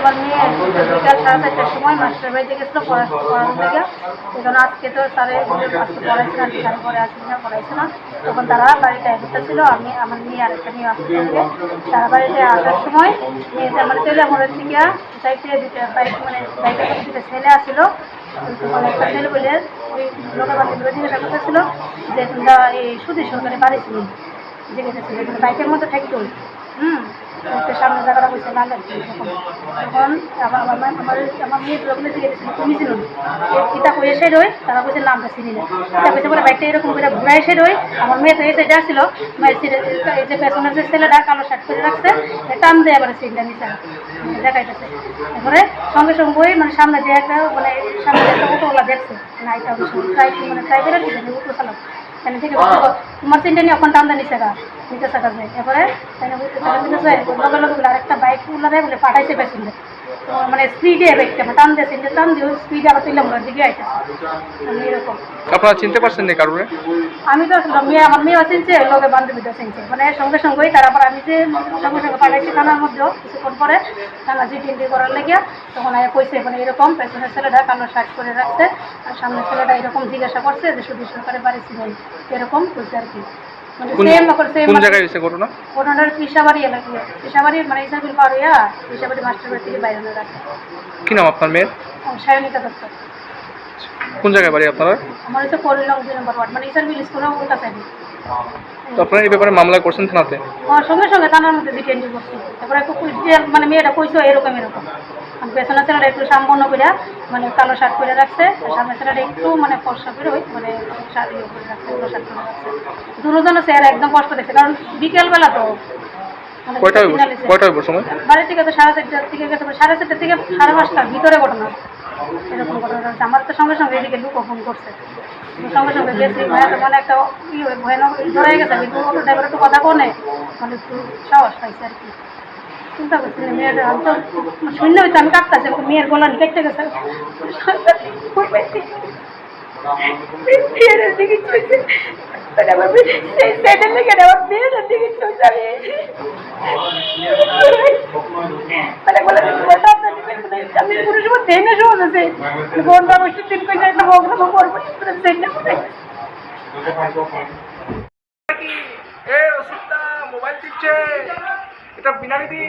আবার মেয়ে বিকাল সাড়ে চারটার সময় মাস্টার বাড়িতে গেছিল, পড়া পড়ানোর থেকে সেজন্য আজকে তো স্যারে পড়াইছে না, স্যার পরে আসবে না, পড়াইছে তখন তারা বাড়িতে আসতে ছিল, আমি আমার মেয়ে আরেকটা মেয়ে আসতে তারা বাড়িতে আসার সময় মেয়েতে আমার তেলে মনের থেকে চাইতে দুটো বাইক মানে বাইকের দুটো ছেলে আসছিল মানে একটা ছেলে বলে ওই বান্ধবীরা জিজ্ঞাসা করতেছিল যে তোমরা এই সুদী সরকারি বাড়ি ছিল। জিজ্ঞাসা ছিল বাইকের মধ্যে থাকতো। হুম। তো সামনে জায়গাটা বসে না তখন আমার আমার আমার আমার মেয়ের লোকগুলো জিজ্ঞেস তুমি ছিল কিতা করে এসে রই তারা বলছে নামটা চিনি না। কিতা কইছে বলে বাইকটা এরকম করে ঘুরে এসে রই আমার মেয়ে তো এসে যাচ্ছিল সিটে এই যে পেছনের যে ছেলেটা কালো শার্ট করে রাখছে টান দিয়ে এবারে সিটটা নিচে দেখাইতেছে। এবারে সঙ্গে সঙ্গে ওই মানে সামনে দিয়ে একটা মানে সামনে একটা অটোওয়ালা দেখছে না এটা ট্রাই মানে ট্রাই করে চালাক থেকে তোমার চিন্তা নিয়ে ওখানটা আমদানি শেখা নিতে শেখা যায়। এরপরে লগে লগে বলে বাইক উল্লারে বলে পাঠাইছে পেছনে মানে স্পিডে টান দিয়ে টান দিয়ে স্পিডে আবার তুললাম ওর দিকে আইতেছে। আমি এরকম। আপনারা চিনতে পারছেন না কারণে আমি তো আসলে মেয়ে আমার মেয়েও চিনছে লোকে বান্ধবীটা চিনছে। মানে সঙ্গে সঙ্গেই তারপর আমি যে সঙ্গে সঙ্গে পাঠাইছি থানার মধ্যেও কিছুক্ষণ পরে থানা জি টিন্টি করার লেগে তখন আয়া কইছে মানে এরকম পেছনের ছেলেটা শার্ট করে রাখছে। আর সামনের ছেলেটা এরকম জিজ্ঞাসা করছে যে শুধু সরকারে বাড়ি ছিলেন এরকম কইছে আর কি। মানে কোন সেম কোন জায়গায় হয়েছে ঘটনা? ঘটনার পিসাবাড়ি এলাকা পিসাবাড়ি মানে ইসাবিল পার হইয়া পিসাবাড়ি মাস্টার বাড়ি থেকে বাইরে রাখে কি নাম আপনার মেয়ের? সায়নিকা দত্ত। কোন জায়গায় বাড়ি আপনারা? আমার হচ্ছে করিলং দুই নম্বর ওয়ার্ড মানে ইসাবিল স্কুলের উল্টা সাইডে তো আপনারা এই ব্যাপারে মামলা করছেন থানাতে? সঙ্গে সঙ্গে থানার মধ্যে করছি। তারপরে মানে মেয়েটা কইছো এরকম এরকম। আমি পেছনের ছেলেটা একটু সাম্পন্ন করে মানে কালো শার্ট করে রাখছে আর সামনের ছেলেটা একটু মানে ফর্সা করে ওই মানে শার্ট ইয়ে করে রাখছে কালো শার্ট করে রাখছে। দুজনের চেহারা একদম কষ্ট দেখছে কারণ বিকেলবেলা তো মানে বাড়ি থেকে সাড়ে চারটার থেকে গেছে সাড়ে চারটার থেকে সাড়ে পাঁচটার ভিতরে ঘটনা। এরকম ঘটনা আমার তো সঙ্গে সঙ্গে এদিকে লুকো ফোন করছে। সঙ্গে সঙ্গে গেছি ভাইয়া তো মানে একটা ই হয়ে ভয়ানক ধরে গেছে কিন্তু ড্রাইভার একটু কথা কোনে মানে একটু সাহস পাইছে আর কি। চিন্তা করছি না, মেয়েটা আমি শূন্য হইতে আমি কাটতেছি মেয়ের গলা কেটে গেছে। ট্রেনে সময় আছে বোন বাবা দিন কই যাই তো বগলা বগলা করব ট্রেনে এ মোবাইল টিপছে। এটা বিনালি দি